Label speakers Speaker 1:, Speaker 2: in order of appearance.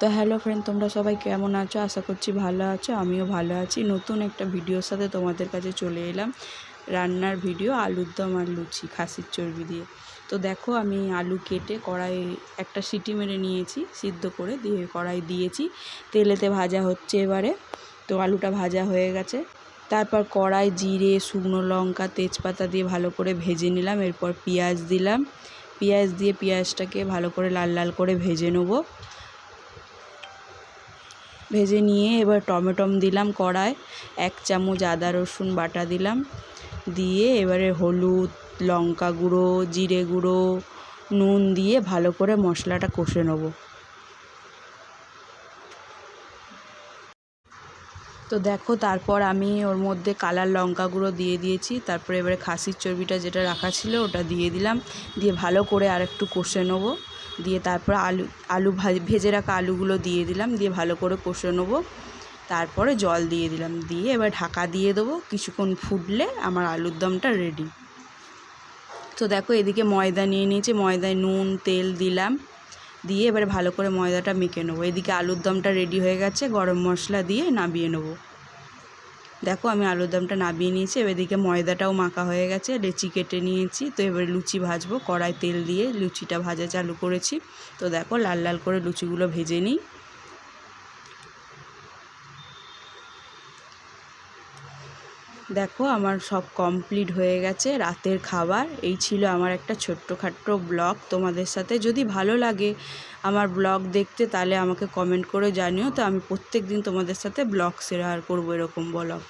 Speaker 1: তো hello friend তোমরা সবাই কেমন আছো? আশা করছি ভালো আছো, আমিও ভালো আছি। নতুন একটা ভিডিওর সাথে তোমাদের কাছে চলে এলাম। রান্নার ভিডিও আলুর দম আর লুচি, খাসির চর্বি দিয়ে। তো দেখো, আমি আলু কেটে কড়াই একটা সিটি মেরে নিয়েছি, সিদ্ধ করে দিয়ে কড়াই দিয়েছি। তেলেতে ভাজা হচ্ছে এবারে। তো আলুটা ভাজা হয়ে গেছে। তারপর কড়াই, জিরে, শুকনো লঙ্কা, তেজপাতা দিয়ে ভালো করে ভেজে নিলাম। এরপর পেঁয়াজ দিলাম। পেঁয়াজ দিয়ে পেঁয়াজটাকে ভালো করে লাল লাল করে ভেজে নেব। ভেজে নিয়ে এবার টমেটম দিলাম কড়ায়। এক চামচ আদা, রসুন বাটা দিলাম। দিয়ে এবারে হলুদ, লঙ্কা গুঁড়ো, জিরে গুঁড়ো, নুন দিয়ে ভালো করে মশলাটা কষে নেব। তো দেখো, তারপর আমি ওর মধ্যে কালার লঙ্কা গুঁড়ো দিয়ে দিয়েছি। তারপরে এবারে খাসির চর্বিটা যেটা রাখা ছিল ওটা দিয়ে দিলাম। দিয়ে ভালো করে আর একটু কষে নেব। দিয়ে তারপর আলু আলু ভেজে রাখা আলুগুলো দিয়ে দিলাম, দিয়ে ভালো করে কষে নেব। তারপরে জল দিয়ে দিলাম, দিয়ে এবার ঢাকা দিয়ে দেবো। কিছুক্ষণ ফুটলে আমার আলুর দমটা রেডি তো দেখো এদিকে ময়দা নিয়ে নিয়েছি, ময়দায় নুন, তেল দিলাম। দিয়ে এবারে ভালো করে ময়দাটা মেখে নেব। এদিকে আলুর দমটা রেডি হয়ে গেছে, গরম মশলা দিয়ে নামিয়ে নেব। দেখো, আমি আলুর দমটা নামিয়ে নিয়েছি, এবার এদিকে ময়দাটাও মাখা হয়ে গেছে, লেচি কেটে নিয়েছি। তো এবার লুচি ভাজবো, কড়াই তেল দিয়ে লুচিটা ভাজা চালু করেছি। তো দেখো, লাল লাল করে লুচিগুলো ভেজে নিই। দেখো, আমার সব কমপ্লিট হয়ে গেছে, রাতের খাবার। এই ছিল আমার একটা ছোট্টখাট্ট ব্লগ তোমাদের সাথে। যদি ভালো লাগে আমার ব্লগ দেখতে, তাহলে আমাকে কমেন্ট করে জানিও। তো আমি প্রত্যেক দিন তোমাদের সাথে ব্লগ শেয়ার করব এরকম ব্লগ